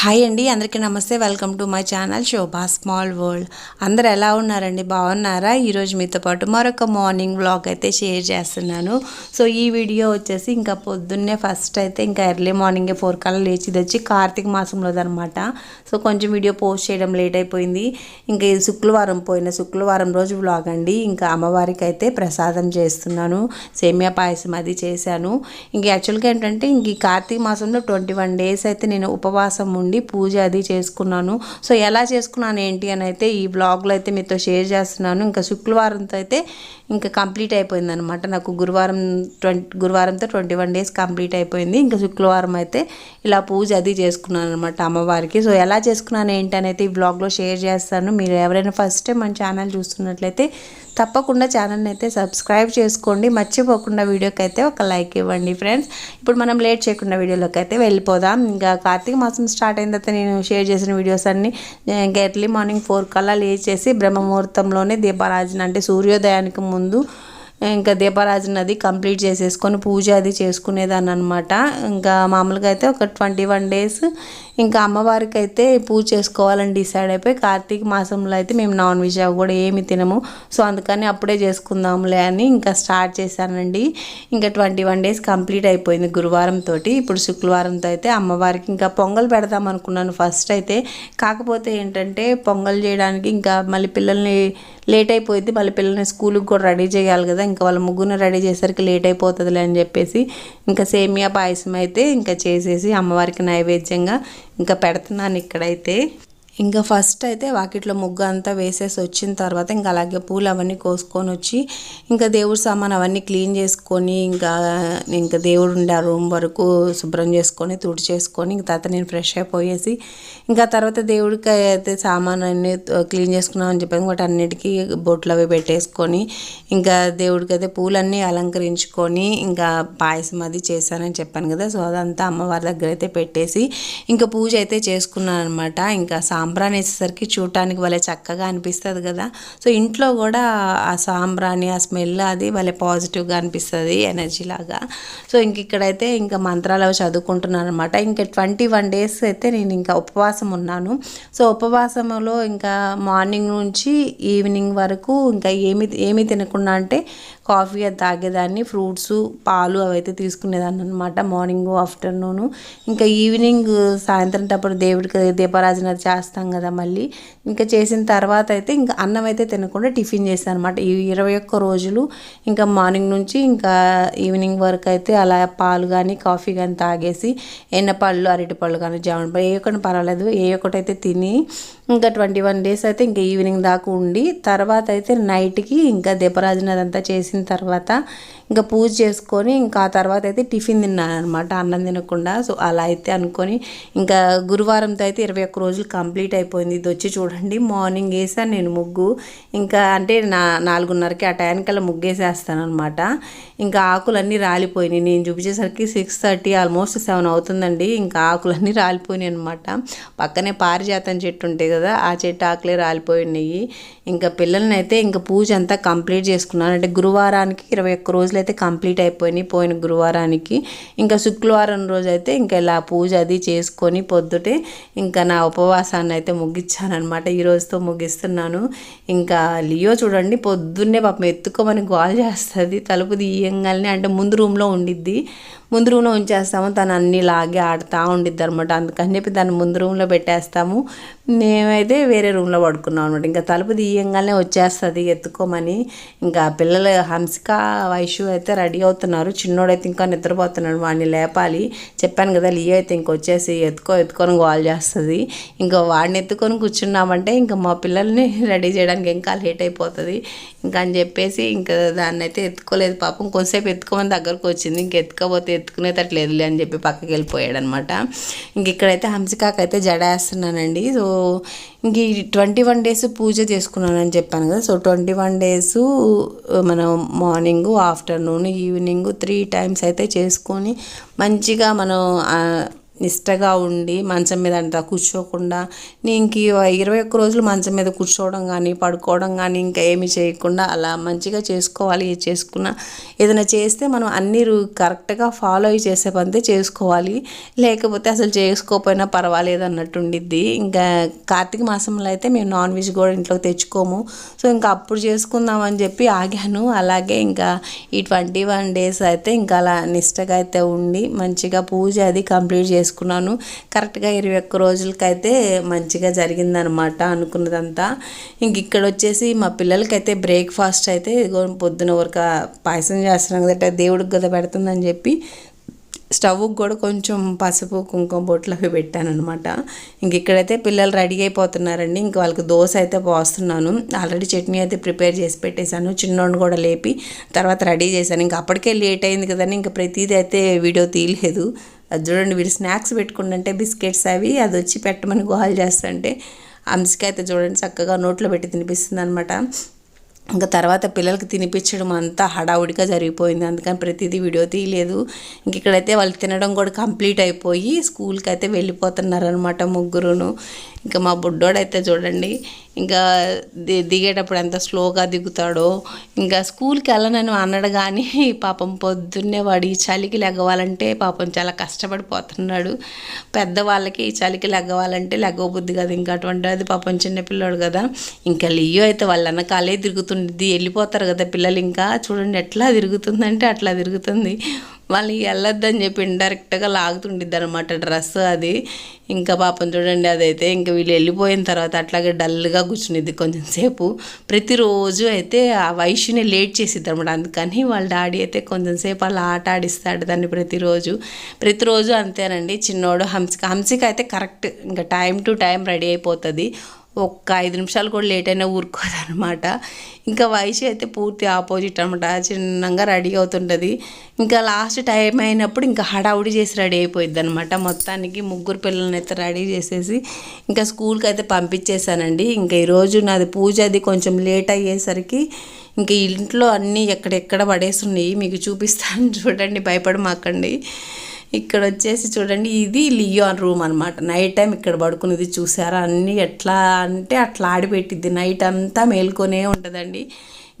Hi అండి అందరికీ నమస్తే. Welcome to my channel Shobha small world అందరు ఎలా ఉన్నారండి? బాగున్నారా? ఈరోజు మీతో పాటు మరొక మార్నింగ్ వ్లాగ్ అయితే షేర్ చేస్తున్నాను. సో ఈ వీడియో వచ్చేసి ఇంకా పొద్దున్నే ఫస్ట్ అయితే ఇంకా ఎర్లీ మార్నింగే ఫోర్ కల్లా లేచి తెచ్చి కార్తీక మాసంలోదనమాట సో కొంచెం వీడియో పోస్ట్ చేయడం లేట్ అయిపోయింది. ఇంకా ఇది శుక్రవారం పోయిన శుక్రవారం రోజు వ్లాగ్ అండి. ఇంకా అమ్మవారికి అయితే ప్రసాదం చేస్తున్నాను. సేమియా పాయసం అది చేశాను. ఇంక యాక్చువల్గా ఏంటంటే ఇంక ఈ కార్తీక మాసంలో ట్వంటీ వన్ డేస్ అయితే నేను ఉపవాసం ఉండి పూజ అది చేసుకున్నాను. సో ఎలా చేసుకున్నాను ఏంటి అని అయితే ఈ బ్లాగ్లో అయితే మీతో షేర్ చేస్తున్నాను. ఇంకా శుక్రవారంతో అయితే ఇంకా కంప్లీట్ అయిపోయింది అనమాట నాకు గురువారం ట్వంటీ గురువారంతో ట్వంటీ వన్ డేస్ కంప్లీట్ అయిపోయింది. ఇంకా శుక్రవారం అయితే ఇలా పూజ అది చేసుకున్నాను అనమాట అమ్మవారికి. సో ఎలా చేసుకున్నాను ఏంటి ఈ బ్లాగ్లో షేర్ చేస్తాను. మీరు ఎవరైనా ఫస్ట్ టైం మన ఛానల్ చూస్తున్నట్లయితే తప్పకుండా ఛానల్ని అయితే సబ్స్క్రైబ్ చేసుకోండి. మర్చిపోకుండా వీడియోకి అయితే ఒక లైక్ ఇవ్వండి ఫ్రెండ్స్. ఇప్పుడు మనం లేట్ చేయకుండా వీడియోలోకి అయితే వెళ్ళిపోదాం. ఇంకా కార్తీక మాసం స్టార్ట్ అయిన తర్వాత నేను షేర్ చేసిన వీడియోస్ అన్ని ఇంకా ఎర్లీ మార్నింగ్ ఫోర్ కల్లా లేచేసి బ్రహ్మముహూర్తంలోనే దీపారాజన అంటే సూర్యోదయానికి ముందు ముందు ఇంకా దీపారాజన అది కంప్లీట్ చేసేసుకొని పూజ అది చేసుకునేదాన్ని అనమాట ఇంకా మామూలుగా అయితే ఒక ట్వంటీ వన్ డేస్ ఇంకా అమ్మవారికి అయితే పూజ చేసుకోవాలని డిసైడ్ అయిపోయి కార్తీక మాసంలో అయితే మేము నాన్ వెజ్ అవి కూడా ఏమి తినము. సో అందుకని అప్పుడే చేసుకుందాంలే అని ఇంకా స్టార్ట్ చేశానండి. ఇంకా ట్వంటీ వన్ డేస్ కంప్లీట్ అయిపోయింది గురువారం తోటి. ఇప్పుడు శుక్రవారంతో అయితే అమ్మవారికి ఇంకా పొంగల్ పెడదాం అనుకున్నాను ఫస్ట్ అయితే. కాకపోతే ఏంటంటే పొంగల్ చేయడానికి ఇంకా మళ్ళీ పిల్లల్ని లేట్ అయిపోయింది. మళ్ళీ పిల్లల్ని స్కూల్కి కూడా రెడీ చేయాలి కదా. ఇంకా వాళ్ళ ముగ్గురిని రెడీ చేసరికి లేట్ అయిపోతుందిలే అని చెప్పేసి ఇంకా సేమియా పాయసం అయితే ఇంకా చేసేసి అమ్మవారికి నైవేద్యంగా ఇంకా పెడుతున్నాను ఇక్కడైతే. ఇంకా ఫస్ట్ అయితే వాకిట్లో ముగ్గు అంతా వేసేసి వచ్చిన తర్వాత ఇంకా అలాగే పూలు అవన్నీ కోసుకొని వచ్చి ఇంకా దేవుడి సామాన్ అవన్నీ క్లీన్ చేసుకొని ఇంకా ఇంకా దేవుడు ఉండే ఆ రూమ్ వరకు శుభ్రం చేసుకొని తుడి చేసుకొని ఇంకా తర్వాత నేను ఫ్రెష్ అయిపోయేసి ఇంకా తర్వాత దేవుడికి అయితే సామాన్ అన్ని క్లీన్ చేసుకున్నామని చెప్పాను వాటి అన్నిటికీ బొట్లు అవి పెట్టేసుకొని ఇంకా దేవుడికి అయితే పూలన్నీ అలంకరించుకొని ఇంకా పాయసం అది చేశానని చెప్పాను కదా. సో అదంతా అమ్మవారి దగ్గర అయితే పెట్టేసి ఇంకా పూజ అయితే చేసుకున్నాను అనమాట ఇంకా సాంబ్రాణి వేసేసరికి చూడటానికి భలే చక్కగా అనిపిస్తుంది కదా. సో ఇంట్లో కూడా ఆ సాంబ్రాణి ఆ స్మెల్ అది భలే పాజిటివ్గా అనిపిస్తుంది ఎనర్జీ లాగా. సో ఇంక ఇక్కడైతే ఇంకా మంత్రాలు అవి చదువుకుంటున్నాను అనమాట ఇంకా ట్వంటీ వన్ డేస్ అయితే నేను ఇంకా ఉపవాసం ఉన్నాను. సో ఉపవాసంలో ఇంకా మార్నింగ్ నుంచి ఈవినింగ్ వరకు ఇంకా ఏమి ఏమి తినకుండా అంటే కాఫీ అది తాగేదాన్ని ఫ్రూట్స్ పాలు అవైతే తీసుకునేదాన్ని అనమాట మార్నింగ్ ఆఫ్టర్నూను. ఇంకా ఈవినింగ్ సాయంత్రం టప్పుడు దేవుడికి దీపారాజన చేస్తాం కదా మళ్ళీ. ఇంకా చేసిన తర్వాత అయితే ఇంకా అన్నం అయితే తినకుండా టిఫిన్ చేశాను అనమాట ఈ ఇరవై ఒక్క రోజులు ఇంకా మార్నింగ్ నుంచి ఇంకా ఈవినింగ్ వరకు అయితే అలా పాలు కానీ కాఫీ కానీ తాగేసి ఎన్నపళ్ళు అరటిపళ్ళు కానీ జామ పళ్ళు ఏ ఒక్కటి పర్వాలేదు. ఏ ఒక్కటైతే తిని ఇంకా ట్వంటీ వన్ డేస్ అయితే ఇంకా ఈవినింగ్ దాకా ఉండి తర్వాత అయితే నైట్కి ఇంకా దీపరాజన అదంతా చేసిన తర్వాత ఇంకా పూజ చేసుకొని ఇంకా ఆ తర్వాత అయితే టిఫిన్ తిన్నాను అనమాట అన్నం తినకుండా. సో అలా అయితే అనుకొని ఇంకా గురువారంతో అయితే ఇరవై ఒక్క రోజులు కంప్లీట్ అయిపోయింది. ఇది వచ్చి చూడండి మార్నింగ్ వేసాను నేను ముగ్గు. ఇంకా అంటే నా నాలుగున్నరకి ఆ టైంకల్లా ముగ్గేసేస్తాను అనమాట ఇంకా ఆకులన్నీ రాలిపోయినాయి. నేను చూపించేసరికి సిక్స్ థర్టీ ఆల్మోస్ట్ సెవెన్ అవుతుందండి. ఇంకా ఆకులన్నీ రాలిపోయినాయి అనమాట పక్కనే పారిజాతం చెట్టు ఉంటాయి కదా ఆ చెట్టు ఆకులే రాలిపోయినాయి ఇంకా పిల్లల్ని అయితే ఇంకా పూజ అంతా కంప్లీట్ చేసుకున్నాను అంటే గురువారానికి ఇరవై ఒక్క రోజులు అయితే కంప్లీట్ అయిపోయినాయి పోయిన గురువారానికి. ఇంకా శుక్రవారం రోజు అయితే ఇంకా ఇలా పూజ అది చేసుకొని పొద్దుటే ఇంకా నా ఉపవాసాన్ని అయితే ముగించానమాట ఈ రోజుతో ముగిస్తున్నాను. ఇంకా లియో చూడండి పొద్దున్నే పాపం ఎత్తుకోమని గోల్ చేస్తుంది తలుపు తీయంగానే అంటే ముందు రూమ్లో ఉండిద్ది. ముందు రూమ్లో ఉంచేస్తాము. తను అన్ని లాగి ఆడుతూ ఉండిద్ది అనమాట అందుకని చెప్పి దాన్ని ముందు రూమ్లో పెట్టేస్తాము. మేమైతే వేరే రూమ్లో పడుకున్నాం అనమాట ఇంకా తలుపు తీయంగానే వచ్చేస్తుంది ఎత్తుకోమని. ఇంకా పిల్లలు హంసిక వైషు అయితే రెడీ అవుతున్నారు. చిన్నోడైతే ఇంకా నిద్రపోతున్నాడు. వాడిని లేపాలి. చెప్పాను కదా లియో అయితే ఇంకొచ్చేసి ఎత్తుకో ఎత్తుకొని గోల్ చేస్తుంది. ఇంకా వాడిని ఎత్తుకొని కూర్చున్నామంటే ఇంకా మా పిల్లల్ని రెడీ చేయడానికి ఇంకా లేట్ అయిపోతుంది. ఇంకా అని చెప్పేసి ఇంకా దాన్ని అయితే ఎత్తుకోలేదు పాపం. కొంతసేపు ఎత్తుకోమని దగ్గరకు వచ్చింది. ఇంక ఎత్తుకోపోతే ఎత్తుకునేటట్లేదులే అని చెప్పి పక్కకి వెళ్ళిపోయాడు అనమాట ఇంక ఇక్కడైతే హంసికాకి అయితే జడ వేస్తున్నానండి సో ఇంక ఈ ట్వంటీ వన్ డేస్ పూజ చేసుకున్నానని చెప్పాను కదా. సో ట్వంటీ వన్ డేస్ మనం morning afternoon evening three times అయితే చేసుకొని మంచిగా మనం నిష్టగా ఉండి మంచం మీద అంతా కూర్చోకుండా నేను ఇంక ఇరవై ఒక్క రోజులు మంచం మీద కూర్చోవడం కానీ పడుకోవడం కానీ ఇంకా ఏమి చేయకుండా అలా మంచిగా చేసుకోవాలి ఏది చేసుకున్నా. ఏదైనా చేస్తే మనం అన్ని కరెక్ట్గా ఫాలో అయ్యి చేసే పనితే చేసుకోవాలి. లేకపోతే అసలు చేసుకోకపోయినా పర్వాలేదు అన్నట్టు ఉండిద్ది. ఇంకా కార్తీక మాసంలో అయితే మేము నాన్ వెజ్ కూడా ఇంట్లోకి తెచ్చుకోము. సో ఇంకా అప్పుడు చేసుకుందామని చెప్పి ఆగాను. అలాగే ఇంకా ఈ ట్వంటీ వన్ డేస్ అయితే ఇంకా అలా నిష్టగా అయితే ఉండి మంచిగా పూజ అది కంప్లీట్ చేసుకున్నాను కరెక్ట్గా ఇరవై ఒక్క రోజులకైతే మంచిగా జరిగిందనమాట అనుకున్నదంతా. ఇంక ఇక్కడ వచ్చేసి మా పిల్లలకైతే బ్రేక్ఫాస్ట్ అయితే పొద్దున వరకు పాయసం చేస్తున్నాం కదా దేవుడికి కదా పెడుతుందని చెప్పి స్టవ్కి కూడా కొంచెం పసుపు కుంకుమ బొట్లు అవి పెట్టాను అనమాట ఇంక ఇక్కడైతే పిల్లలు రెడీ అయిపోతున్నారండి. ఇంక వాళ్ళకి దోశ అయితే పోస్తున్నాను. ఆల్రెడీ చట్నీ అయితే ప్రిపేర్ చేసి పెట్టేశాను. చిన్నోడిని కూడా లేపి తర్వాత రెడీ చేశాను. ఇంకా అప్పటికే లేట్ అయింది కదండి. ఇంకా ప్రతిదీ అయితే వీడియో తీయలేదు. అది చూడండి వీళ్ళు స్నాక్స్ పెట్టుకుంటుంటే బిస్కెట్స్ అవి అది వచ్చి పెట్టమని గోహాలు చేస్తుంటే అంశకి అయితే చూడండి చక్కగా నోట్లో పెట్టి తినిపిస్తుంది అనమాట ఇంకా తర్వాత పిల్లలకి తినిపించడం అంతా హడావుడిగా జరిగిపోయింది. అందుకని ప్రతిదీ వీడియో తీయలేదు. ఇంక ఇక్కడైతే వాళ్ళు తినడం కూడా కంప్లీట్ అయిపోయి స్కూల్కి అయితే వెళ్ళిపోతున్నారనమాట ముగ్గురును. ఇంకా మా బుడ్డోడైతే చూడండి ఇంకా ది దిగేటప్పుడు ఎంత స్లోగా దిగుతాడో. ఇంకా స్కూల్కి వెళ్ళనని అన్నాడు కానీ పాపం పొద్దున్నే వాడు ఈ చలికి లెగవాలంటే పాపం చాలా కష్టపడిపోతున్నాడు. పెద్దవాళ్ళకి ఈ చలికి లెగవాలంటే లెగవబుద్ధి కదా ఇంకా అటువంటి అది పాపం చిన్నపిల్లాడు కదా. ఇంకా లియో అయితే వాళ్ళ వెనకాలే తిరుగుతుంది వెళ్ళిపోతారు కదా పిల్లలు ఇంకా. చూడండి ఎట్లా తిరుగుతుందంటే అట్లా తిరుగుతుంది. వాళ్ళు వెళ్ళొద్దని చెప్పి ఇండైరెక్ట్గా లాగుతుండిద్ది అనమాట డ్రెస్ అది. ఇంకా పాపం చూడండి అదైతే ఇంకా వీళ్ళు వెళ్ళిపోయిన తర్వాత అట్లాగే డల్గా కూర్చునిద్ది కొంచెం సేపు. ప్రతిరోజు అయితే ఆ వయసుని లేట్ చేసిద్ది అనమాట అందుకని వాళ్ళ డాడీ అయితే కొంచెం సేపు అలా ఆట ఆడిస్తాడు దాన్ని ప్రతిరోజు. ప్రతిరోజు అంతేనండి. చిన్నోడు హంసిక హంసిక అయితే కరెక్ట్. ఇంకా టైం టు టైం రెడీ అయిపోతుంది. ఒక్క ఐదు నిమిషాలు కూడా లేట్ అయినా ఊరుకోదనమాట ఇంకా వయసు అయితే పూర్తి ఆపోజిట్ అనమాట చిన్నంగా రెడీ అవుతుంటుంది. ఇంకా లాస్ట్ టైం అయినప్పుడు ఇంకా హడావుడి చేసి రెడీ అయిపోయింది అనమాట మొత్తానికి ముగ్గురు పిల్లల్ని అయితే రెడీ చేసేసి ఇంకా స్కూల్కి అయితే పంపించేశానండి. ఇంకా ఈరోజు నాది పూజ అది కొంచెం లేట్ అయ్యేసరికి ఇంకా ఇంట్లో అన్నీ ఎక్కడెక్కడ పడేస్తున్నాయి మీకు చూపిస్తాను. చూడండి భయపడమాకండి. ఇక్కడ వచ్చేసి చూడండి ఇది లియోన్ రూమ్ అనమాట నైట్ టైం ఇక్కడ పడుకునేది చూసారా? అన్నీ ఎట్లా అంటే అట్లా ఆడిపెట్టిద్ది. నైట్ అంతా మేల్కొనే ఉంటుందండి.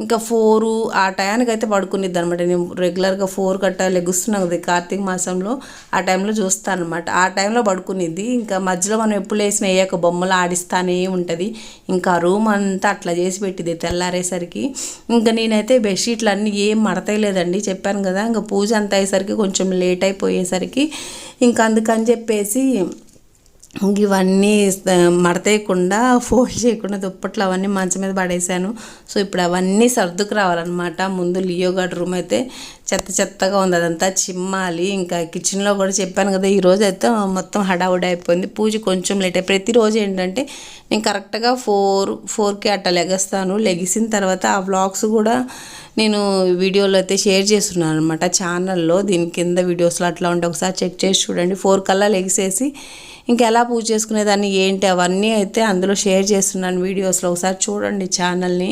ఇంకా ఫోరు ఆ టయానికి అయితే పడుకునిద్ది అనమాట నేను రెగ్యులర్గా ఫోర్ కట్ట లెగుస్తున్నాం కదా కార్తీక మాసంలో. ఆ టైంలో చూస్తాను అనమాట ఆ టైంలో పడుకునిద్ది. ఇంకా మధ్యలో మనం ఎప్పుడు వేసిన ఒక బొమ్మలు ఆడిస్తానే ఉంటుంది. ఇంకా రూమ్ అంతా అట్లా చేసి పెట్టింది తెల్లారేసరికి. ఇంకా నేనైతే బెడ్షీట్లు అన్నీ ఏం మడతలేదండి చెప్పాను కదా. ఇంకా పూజ అంతా అయ్యేసరికి కొంచెం లేట్ అయిపోయేసరికి. ఇంకా అందుకని చెప్పేసి ఇవన్నీ మడతేయకుండా ఫోల్డ్ చేయకుండా దుప్పట్లు అవన్నీ మంచం మీద పడేసాను. సో ఇప్పుడు అవన్నీ సర్దుకు రావాలన్నమాట. ముందు లియోగాడ్ రూమ్ అయితే చెత్త చెత్తగా ఉంది. అదంతా చిమ్మాలి. ఇంకా కిచెన్లో కూడా చెప్పాను కదా ఈరోజు అయితే మొత్తం హడావుడి అయిపోయింది. పూజ కొంచెం లేట్ అయి ప్రతిరోజు ఏంటంటే నేను కరెక్ట్గా ఫోర్ ఫోర్కి అట్లా లెగస్తాను. లెగిసిన తర్వాత ఆ వ్లాగ్స్ కూడా నేను వీడియోలో అయితే షేర్ చేస్తున్నాను అనమాట ఛానల్లో దీని కింద వీడియోస్లో అట్లా ఉంటే ఒకసారి చెక్ చేసి చూడండి. ఫోర్ కల్లా లెగిసేసి ఇంకా ఎలా పూజ చేసుకునేదాన్ని ఏంటి అవన్నీ అయితే అందులో షేర్ చేస్తున్నాను వీడియోస్లో. ఒకసారి చూడండి ఛానల్ని.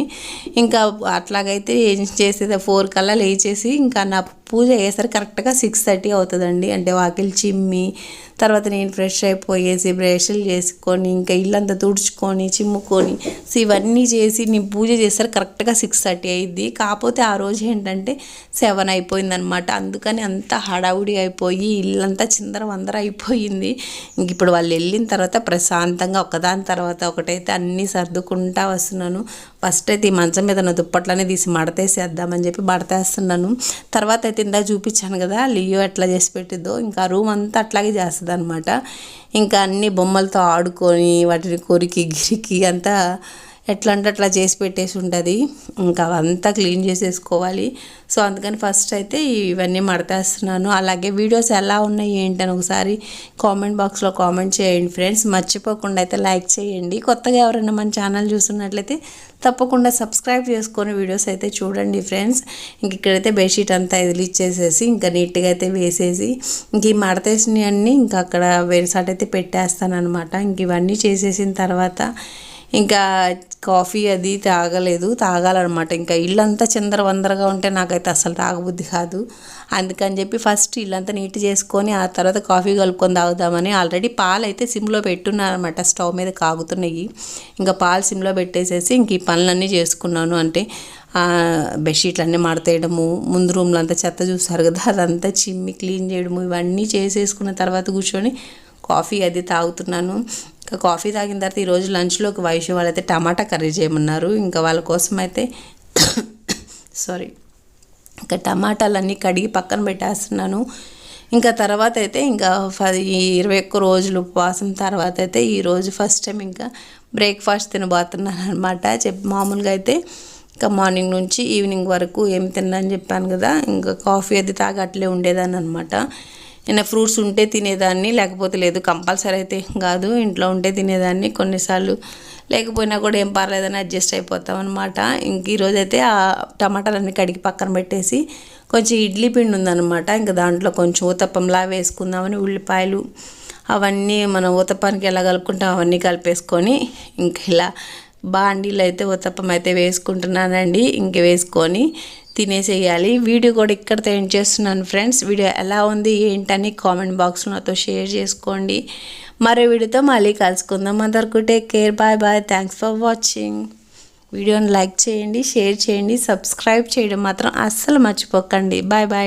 ఇంకా అట్లాగైతే ఏం చేసేది? ఫోర్ కల్లా లేచేసి ఇంకా నా పూజ అయ్యేసరికి కరెక్ట్గా సిక్స్ థర్టీ అవుతుందండి. అంటే వాకిలి చిమ్మి తర్వాత నేను ఫ్రెష్ అయిపోయేసి బ్రష్లు చేసుకొని ఇంకా ఇల్లంతా తుడుచుకొని చిమ్ముకొని సో ఇవన్నీ చేసి నేను పూజ చేస్తారు కరెక్ట్గా సిక్స్ థర్టీ అయింది కాకపోతే ఆ రోజు ఏంటంటే సెవెన్ అయిపోయిందనమాట అందుకని అంతా హడావుడి అయిపోయి ఇల్లంతా చిందర వందర అయిపోయింది. ఇంక ఇప్పుడు వాళ్ళు వెళ్ళిన తర్వాత ప్రశాంతంగా ఒకదాని తర్వాత ఒకటైతే అన్నీ సర్దుకుంటా వస్తున్నాను. ఫస్ట్ అయితే ఈ మంచం మీద దుప్పట్లనే తీసి మడతేసేద్దామని చెప్పి మడతేస్తున్నాను తర్వాత అయితే ఇందా చూపించాను కదా లియో ఎట్లా చేసి పెట్టిద్దో ఇంకా రూమ్ అంతా అట్లాగే చేస్తుంది అనమాట ఇంకా అన్ని బొమ్మలతో ఆడుకొని వాటిని కొరికి గిరికి అంతా ఎట్లా అంటే అట్లా చేసి పెట్టేసి ఉంటుంది. ఇంకా అవంతా క్లీన్ చేసేసుకోవాలి. సో అందుకని ఫస్ట్ అయితే ఇవన్నీ మడతేస్తున్నాను. అలాగే వీడియోస్ ఎలా ఉన్నాయి ఏంటని ఒకసారి కామెంట్ బాక్స్లో కామెంట్ చేయండి ఫ్రెండ్స్. మర్చిపోకుండా అయితే లైక్ చేయండి. కొత్తగా ఎవరైనా మన ఛానల్ చూస్తున్నట్లయితే తప్పకుండా సబ్స్క్రైబ్ చేసుకొని వీడియోస్ అయితే చూడండి ఫ్రెండ్స్. ఇంక ఇక్కడైతే బెడ్షీట్ అంతా ఎదిలిచ్చేసేసి ఇంకా నీట్గా అయితే వేసేసి ఇంక ఈ మడతేసినవన్నీ ఇంకా అక్కడ వేరే అయితే పెట్టేస్తాను అనమాట ఇంక ఇవన్నీ చేసేసిన తర్వాత ఇంకా కాఫీ అది తాగలేదు తాగాలన్నమాట. ఇంకా ఇల్లంతా చిందర వందరగా ఉంటే నాకైతే అసలు తాగబుద్ధి కాదు. అందుకని చెప్పి ఫస్ట్ ఇల్లంతా నీట్ చేసుకొని ఆ తర్వాత కాఫీ కలుపుకొని తాగుదామని ఆల్రెడీ పాలు అయితే సిమ్లో పెట్టున్నారనమాట స్టవ్ మీద కాగుతున్నాయి. ఇంకా పాలు సిమ్లో పెట్టేసేసి ఇంక ఈ పనులన్నీ చేసుకున్నాను. అంటే బెడ్షీట్లన్నీ మడతేయడము ముందు రూమ్లో అంతా చెత్త చూసారు కదా అదంతా చిమ్మి క్లీన్ చేయడము ఇవన్నీ చేసేసుకున్న తర్వాత కూర్చొని కాఫీ అది తాగుతున్నాను. ఇంకా కాఫీ తాగిన తర్వాత ఈరోజు లంచ్లోకి వయసు వాళ్ళైతే టమాటా కర్రీ చేయమన్నారు. ఇంకా వాళ్ళ కోసం అయితే సారీ. ఇంకా టమాటాలన్నీ కడిగి పక్కన పెట్టేస్తున్నాను. ఇంకా తర్వాత అయితే ఇంకా పది ఇరవై ఒక్క రోజులు ఉపవాసం తర్వాత అయితే ఈరోజు ఫస్ట్ టైం ఇంకా బ్రేక్ఫాస్ట్ తినబోతున్నాను అనమాట చెప్పి మామూలుగా అయితే ఇంకా మార్నింగ్ నుంచి ఈవినింగ్ వరకు ఏం అని చెప్పాను కదా. ఇంకా కాఫీ అది తాగి అట్లే ఉండేదాన్ని అనమాట నేను ఫ్రూట్స్ ఉంటే తినేదాన్ని లేకపోతే లేదు కంపల్సరీ అయితే కాదు. ఇంట్లో ఉంటే తినేదాన్ని కొన్నిసార్లు. లేకపోయినా కూడా ఏం పర్లేదని అడ్జస్ట్ అయిపోతాం అనమాట ఇంక ఈరోజైతే ఆ టమాటాలన్నీ కడిగి పక్కన పెట్టేసి కొంచెం ఇడ్లీ పిండి ఉందన్నమాట. ఇంకా దాంట్లో కొంచెం ఊతప్పంలా వేసుకుందామని ఉల్లిపాయలు అవన్నీ మనం ఊతప్పానికి ఎలా కలుపుకుంటాం అవన్నీ కలిపేసుకొని ఇంక ఇలా బాండీలు అయితే ఉత్తప్పం అయితే వేసుకుంటున్నానండి. ఇంక వేసుకొని తినేసేయాలి. వీడియో కూడా ఇక్కడతో ఎండ్ చేస్తున్నాను ఫ్రెండ్స్. వీడియో ఎలా ఉంది ఏంటని కామెంట్ బాక్స్లో నాతో షేర్ చేసుకోండి. మరో వీడియోతో మళ్ళీ కలుసుకుందాం. అందరికీ take care. Bye bye. Thanks for watching. వీడియోని లైక్ చేయండి షేర్ చేయండి సబ్స్క్రైబ్ చేయడం మాత్రం అస్సలు మర్చిపోకండి. Bye bye.